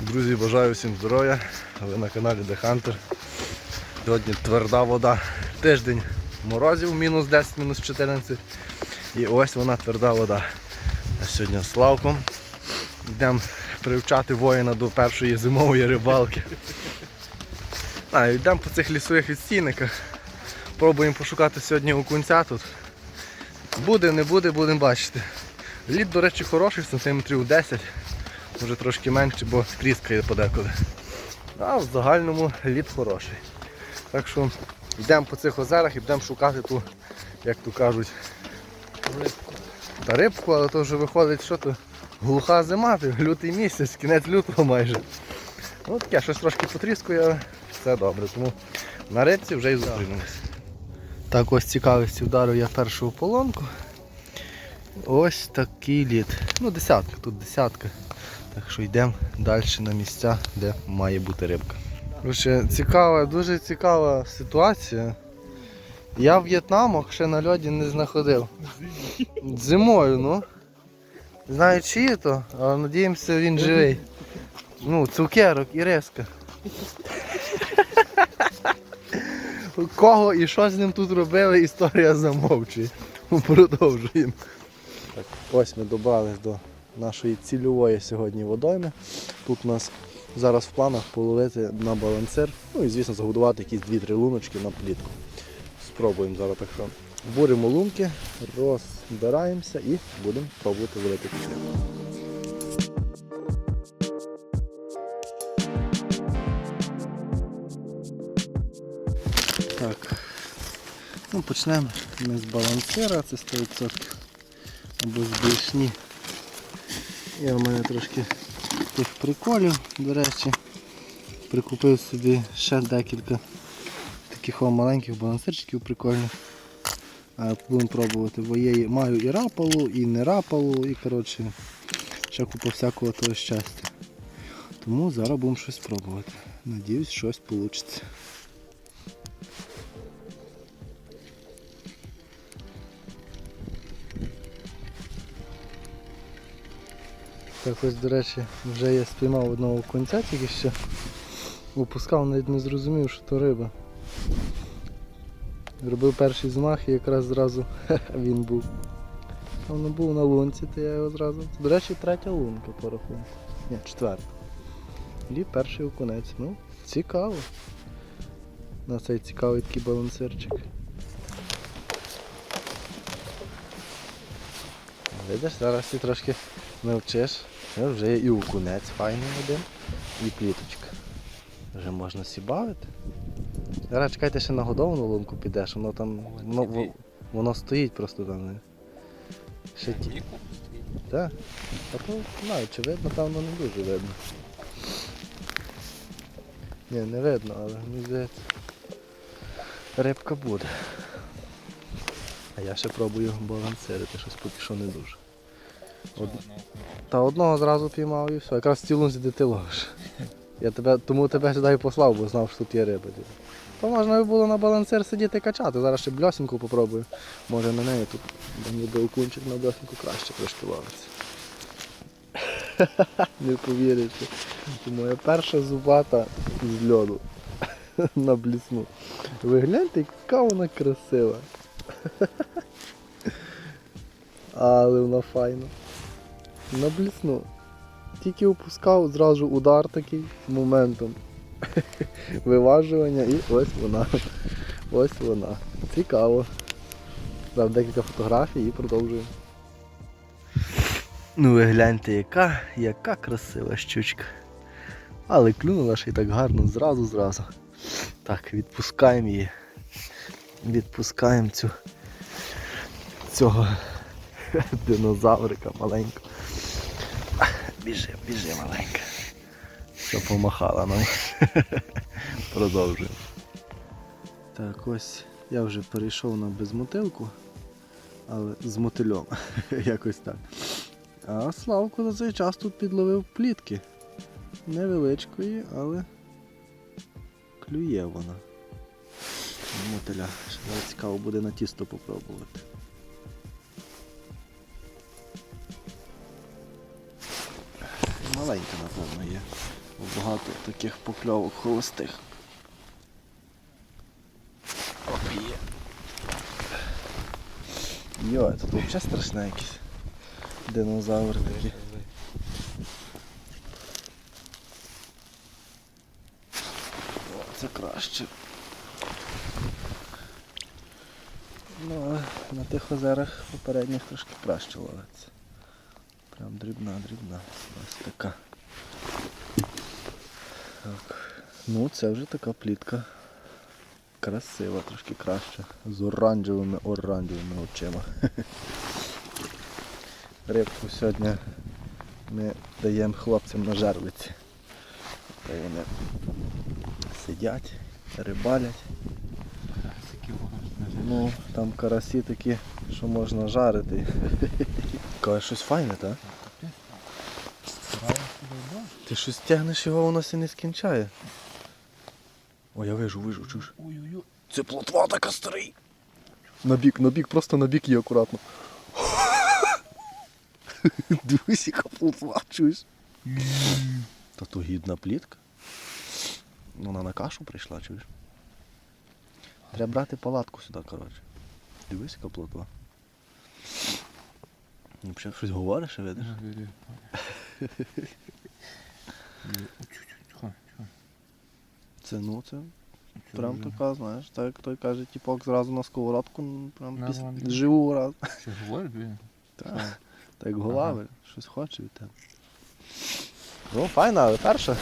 Друзі, бажаю всім здоров'я. Ви на каналі The Hunter. Сьогодні тверда вода. Тиждень морозів, мінус 10, мінус 14. І ось вона тверда вода. А сьогодні з Славком йдемо привчати воїна до першої зимової рибалки. А, йдемо по цих лісових відстійниках. Пробуємо пошукати сьогодні окунця тут. Буде, не буде, будемо бачити. Лід, до речі, хороший, сантиметрів 10, може трошки менше, бо тріскає подекуди. А в загальному лід хороший. Так що йдемо по цих озерах і будемо шукати ту, як то кажуть, рибку. Та рибку, але то вже виходить, що то глуха зима, лютий місяць, кінець лютого майже. Ну таке, щось трошки потріскує, але все добре. Тому на рибці вже і зустрінемось. Так ось цікавості вдарив я першу полонку. Ось такий лід. Ну десятка, тут десятка. Так що йдемо далі на місця, де має бути рибка. Короче, цікава, дуже цікава ситуація. Я в В'єтнамах ще на льоді не знаходив. Зимою, ну. Не знаю чиї то, але надіємося він живий. Ну, цукерок і риска. Кого і що з ним тут робили, історія замовчує. Продовжуємо. Так, ось ми добрались до нашої цільової сьогодні водойми. Тут у нас зараз в планах половити на балансир, ну і звісно загодувати якісь дві-три луночки на плітку. Спробуємо зараз так що. Буримо лунки, розбираємося і будемо пробувати велику пісню. Так, ну почнемо ми з балансира, це 100% або з більшні. Є в мене трошки тих приколів, до речі. Прикупив собі ще декілька таких маленьких балансирчиків прикольних. Будемо пробувати, бо є, маю і рапалу, і не рапалу, і коротше, ще купа всякого того щастя. Тому зараз будемо щось пробувати. Надіюсь, щось вийде. Так ось, до речі, вже я спіймав одного конця тільки що. Опускав, навіть не зрозумів, що то риба. Робив перший змах і якраз зразу він був. Воно був на лунці, то я його зразу. До речі, третя лунка по рахунку. Ні, четверта. І перший окунець. Ну, цікаво. На цей цікавий такий балансирчик. Видиш, зараз ти трошки навчиш. О, Вже є і окунець файний один, і пліточка. Вже можна сібавити. Зараз чекайте, ще на годовну лунку підеш, воно там. Воно, воно стоїть просто там. Ще ті. Так? А то знаю, чи видно, певно не дуже видно. Ні, не видно, але мені здається. Рибка буде. А я ще пробую балансирити, щось поки що не дуже. Од... Та одного зразу піймав і все. Якраз в цілу де ти ловиш. Я тебе, тому тебе сюди і послав, бо знав, що тут є риба. То можна би було на балансир сидіти і качати. Зараз ще бльосинку попробую. Може на неї тут ніби окунчик на бльосинку краще трошки ловиться. Не повірите. Це моя перша зубата з льоду на блісну. Ви гляньте, яка вона красива. Але вона файна. На блісну. Тільки опускав, зразу удар такий моментом. Виважування і ось вона. Ось вона. Цікаво. Дав декілька фотографій і продовжуємо. Ну ви гляньте, яка, яка красива щучка. Але клюнула ще й так гарно, зразу зразу. Так, відпускаємо її. Відпускаємо цю цього динозаврика маленького. Біжи, біжи маленька. Що помахала нам. Продовжуємо. Так, ось я вже перейшов на безмотилку, але з мотильом. Якось так. А Славко за цей час тут підловив плітки. Невеличкої, але клює вона. Мотиля. Ще цікаво буде на тісто попробувати. Маленька, напевно, є. Багато таких покльовок холостих. Оп, є. Йо, тут взагалі страшне якийсь. Динозавр такий. О, це краще. Ну, на тих озерах попередніх трошки краще ловиться. Прям дрібна, дрібна. Ось така. Так. Ну, це вже така плітка. Красива, трошки краще. З оранжевими оранжевими очима. Рибку сьогодні ми даємо хлопцям на жерлиці. Вони сидять, рибалять. Ну, там карасі такі, що можна жарити. Каже, щось файне, так? Ти щось тягнеш його, воно сі не скінчає. О, я вижу, вижу, чуєш. Ой-ой-ой. Це плотва така старий. На бік, на бік, просто на бік її акуратно. Дивись, яка плотва, чуєш. Та то гідна плітка. Вона на кашу прийшла, чуєш. Треба брати палатку сюди, коротше. Дивись, яка плотва. Ну, взагалі щось говориш, видиш? Тихо, тихо. Це ну це прям така, знаєш, так як той каже, типок зразу на сковородку, ну, прям піс... живу раз. Що говориш, блін? Так, так як голави, щось хоче від тебе. Ну, файна, але перша.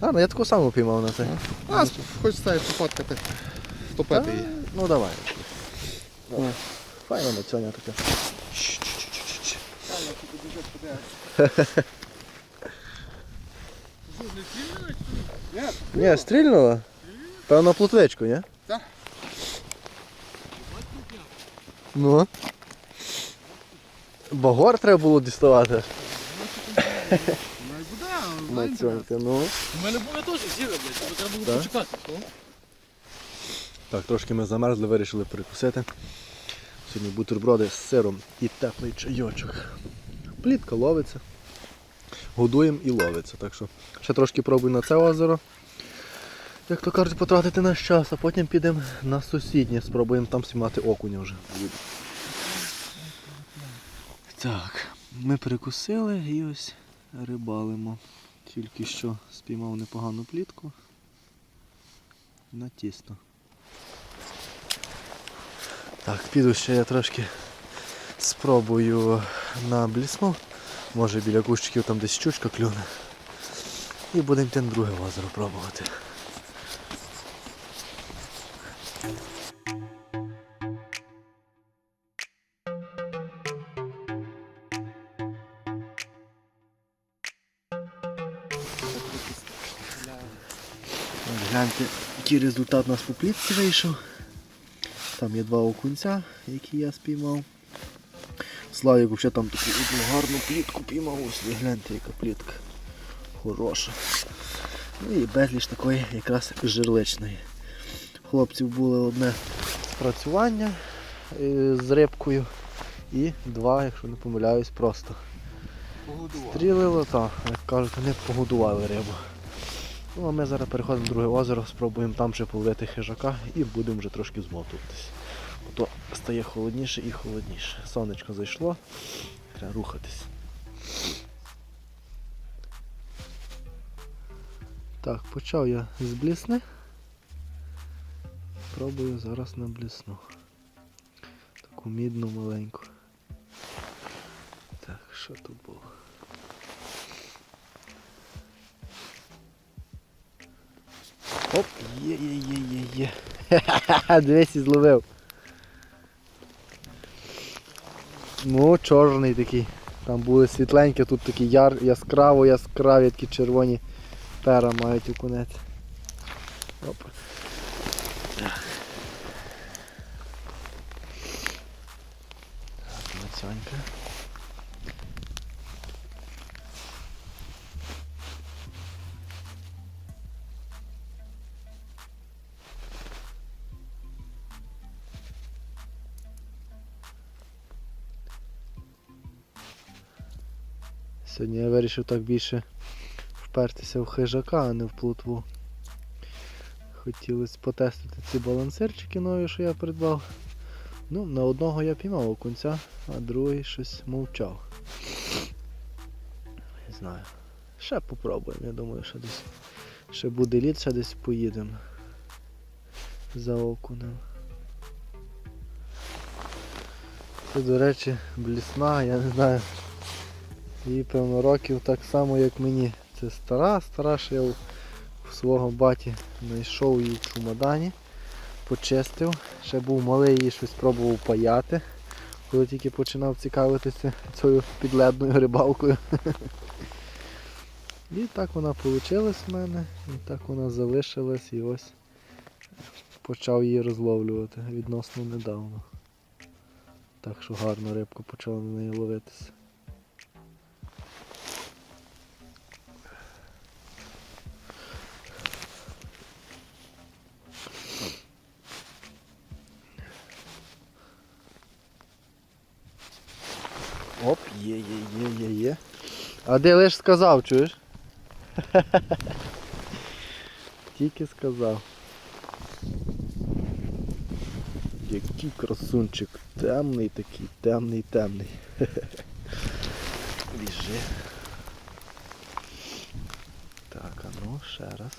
А, ну я таку саму піймав на це. А, хоч ставити пофоткати. Топити її. Ну давай. Ну, Файна на цьому таке. Ні, стрільнула? Певно плотвичку, ні? Так. Ну. Багор треба було діставати на цьому. Ну. У мене були теж сіли, блядь, треба було Так? почекати. то. Так, трошки ми замерзли, вирішили перекусити. Сьогодні бутерброди з сиром і теплий чайочок. Плітка ловиться. Годуємо і ловиться. Так що ще трошки пробуй на це озеро. Як то кажуть, потратити наш час, а потім підемо на сусіднє, спробуємо там знімати окуня вже. Так, ми перекусили і ось рибалимо. Тільки що спіймав непогану плітку на тісто. Так, піду ще я трошки спробую на блісну. Може біля кущиків там десь щучка клюне. І будемо на друге озеро пробувати. Гляньте, який результат у нас по плітці вийшов. Там є два окунця, які я спіймав. Славік взагалі там таку одну гарну плітку піймав. Ось ви гляньте, яка плітка. Хороша. Ну і безліч такої якраз жирличної. Хлопців було одне спрацювання е, з рибкою і два, якщо не помиляюсь, просто. Стрілило, так, як кажуть, вони погодували рибу. Ну а ми зараз переходимо в друге озеро, спробуємо там ще половити хижака і будемо вже трошки змотуватись. То стає холодніше і холодніше. Сонечко зайшло, треба рухатись. Так, почав я з блісни. Пробую зараз на блісну. Таку мідну маленьку. Так, що тут було? Оп, є, є, є, є, є. Ха-ха-ха, дивись і зловив. Ну, чорний такий. Там були світленькі, тут такі яр, яскраво яскраві такі червоні пера мають окунець. Оп. Так. Сьогодні я вирішив так більше впертися в хижака, а не в плотву. Хотілося потестити ці балансирчики нові, що я придбав. Ну, на одного я піймав окунця, а другий щось мовчав. Не знаю. Ще попробуємо, я думаю, що десь ще буде лід, ще десь поїдемо. За окунем. Це, до речі, блісна, я не знаю. Їй певно років так само, як мені. Це стара, стара, що я у свого баті знайшов її в чумадані, почистив. Ще був малий її щось пробував паяти, коли тільки починав цікавитися цією підледною рибалкою. І так вона вийшла в мене, і так вона залишилась і ось почав її розловлювати відносно недавно. Так що гарно рибка почала на неї ловитися. Оп, є, є, є, є, є. А де лиш сказав, чуєш? Тільки сказав. Який красунчик. Темний такий, темний, темний. Біжи. Так, а ну, ще раз.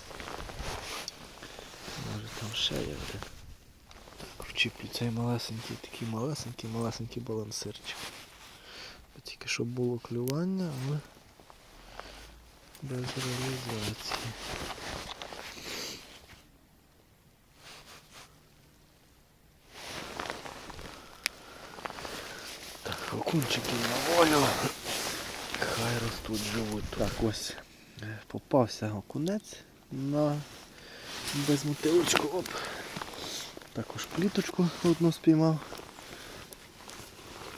Може там ще є один. Вчіплю цей малесенький, такий малесенький, малесенький балансирчик. Тільки щоб було клювання, але без реалізації. Так, окунчики на волю. Хай ростуть, живуть. Так, ось е, попався окунець на безмотилочку. Оп. Також пліточку одну спіймав.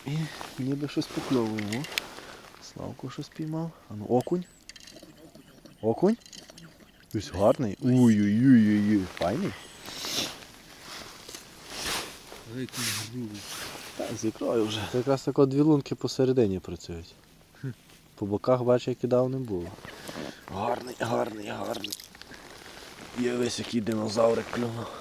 І ніби щось покльовуємо. Славку щось піймав. А ну окунь. Окунь? Ось гарний. Ой-ой-ой-ой, файний. Та, з ікрою вже. Це якраз тако дві лунки посередині працюють. По боках, бачу, я кидав не було. Гарний, гарний, гарний. Є весь який динозаврик клюнув.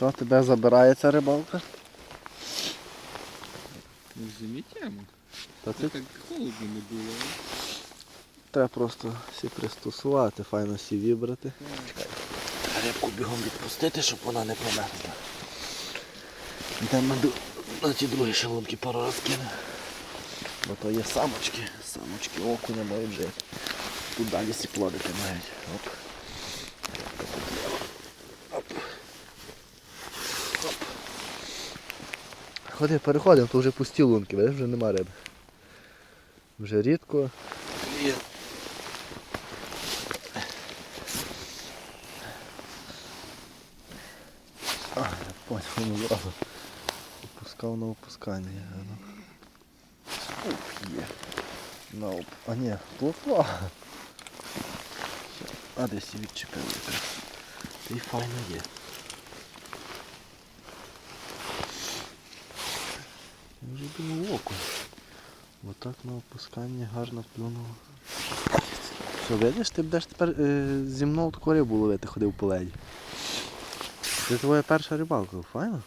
Що, тебе забирає ця рибалка? Ну. Та Це так холодно не було. Треба просто всі пристосувати, файно всі вибрати. Чекай. Рибку бігом відпустити, щоб вона не померзла. Йдемо до, на ті другі шалунки пару раз кинемо. Бо то є самочки. Самочки окуня мають вже. Тут далі всі плодики мають. Оп. Ходи, переходимо, то вже пусті лунки, видиш, вже нема риби. Вже рідко. Є. Я понял, ну зразу опускав на опускання. Є. На оп. А ні, плотва. А десь відчепили. І файно є. Вже око. Бо так на опускання гарно плюнуло. Що, видиш, ти будеш тепер е, зі мною таку рибу ловити ходив по леді. Це твоя перша рибалка, файно?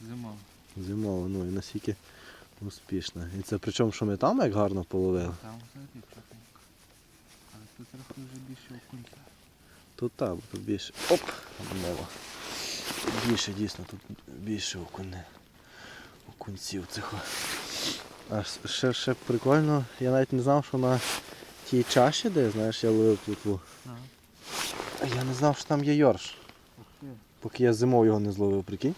Зима. Зимова, ну і наскільки успішна. І це причому, що ми там як гарно половили. Там взагалі чотенько. Але тут трохи вже більше окунця. Тут так, більше. Оп! Мова. Більше дійсно, тут більше окуне. Окунців цих. А ще, ще прикольно, я навіть не знав, що на тій чаші, де знаєш, я ловив плотву. Ага. Я не знав, що там є йорш. Поки я зимою його не зловив, прикинь.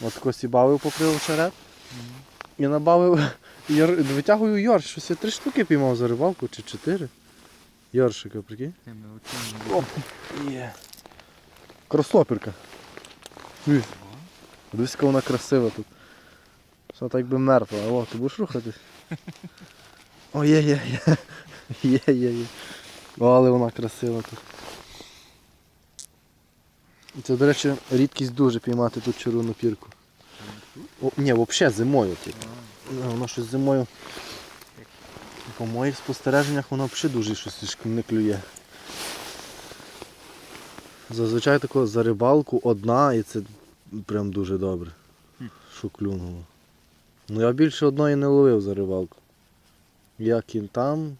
От косі бавив попри очерет. І набавив, йор... витягую йорш, щось я три штуки піймав за рибалку чи чотири. Йоршика, прикинь. Оп. Є. Кросопірка. Дивись, яка вона красива тут. Що так би мертва. О, ти будеш рухатись? О, є, є, є. Є, є, є. О, але вона красива тут. Це, до речі, рідкість дуже піймати тут червону пірку. О, ні, взагалі зимою тільки. Ну, Воно щось зимою. По моїх спостереженнях воно взагалі дуже щось не клює. Зазвичай тако за рибалку одна і це прям дуже добре. Що клюнуло. Ну я більше одної не ловив за рибалку. Як і там,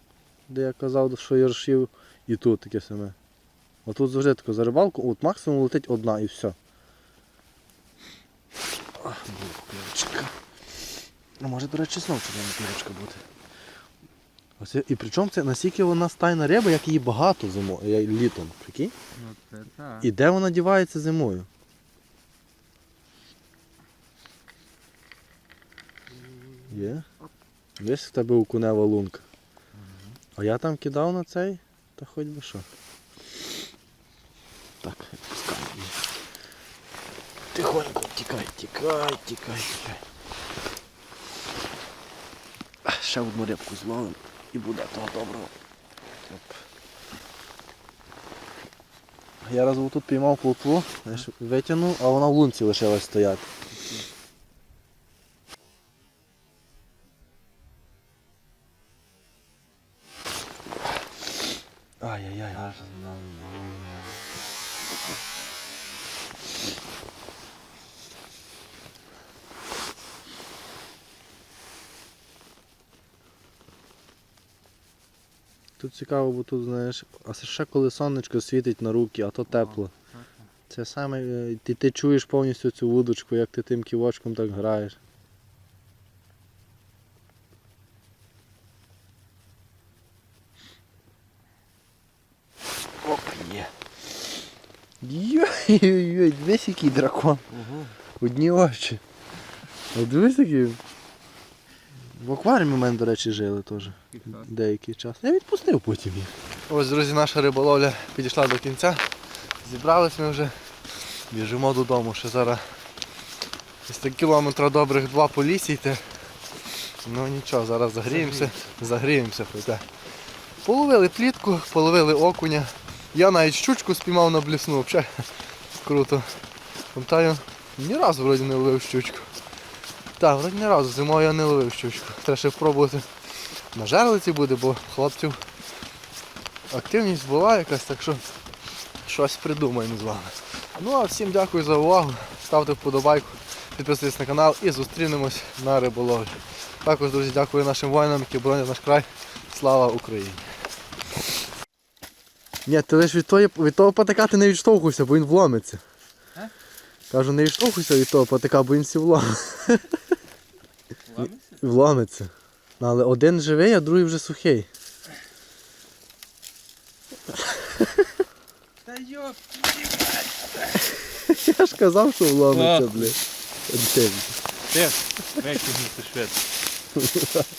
де я казав, що яршів, і тут таке саме. Отут завжди тако за рибалку, от максимум летить одна і все. Ах, пірочка. Ну, може, до речі, знов червона пірочка буде. Ось, я- і причому це настільки вона стайна риба, як її багато зимо, е, літом. Прикинь? Ну це так. І де вона дівається зимою? Є? Десь в тебе окунева лунка. А я там кидав на цей, та хоч би що. Так, відпускай її. Тихонько, тікай, тікай, тікай, тікай. Ще одну рибку зловимо і буде того доброго. Оп. Я раз тут піймав плотву, витягнув, а вона в лунці лишилась стояти. Цікаво, бо тут, знаєш, а ще коли сонечко світить на руки, а то тепло. Це саме, е, ти, ти чуєш повністю цю вудочку, як ти тим ківочком так граєш. Оп, є. Йой-йой-йой, дивись який дракон. Одні очі. Дивись який. В акваріумі в мене, до речі, жили теж деякий час. Я відпустив потім їх. Ось, друзі, наша риболовля підійшла до кінця. Зібрались ми вже. Біжимо додому, ще зараз десь кілометра добрих два по лісі йти. Ну нічого, зараз загріємося, загріємося. хоча. Половили плітку, половили окуня. Я навіть щучку спіймав на блісну, взагалі круто. Пам'ятаю, ні разу вроді не ловив щучку. Так, вроді ні разу зимою я не ловив щучку. Треба ще спробувати на жерлиці буде, бо хлопців активність була якась, так що щось придумаємо з вами. Ну а всім дякую за увагу. Ставте вподобайку, підписуйтесь на канал і зустрінемось на риболовлі. Також, друзі, дякую нашим воїнам, які боронять наш край. Слава Україні! Ні, ти лише від, тої, від того патика ти не відштовхуйся, бо він вломиться. Кажу, не відштовхуйся від того патика, бо він всі вломиться. Ламиться? Вломиться. Ну, Але один живий, а другий вже сухий. Та йоп. Я ж казав, що вламиться, Ах. блядь. Один. Ти, витягнути швидко.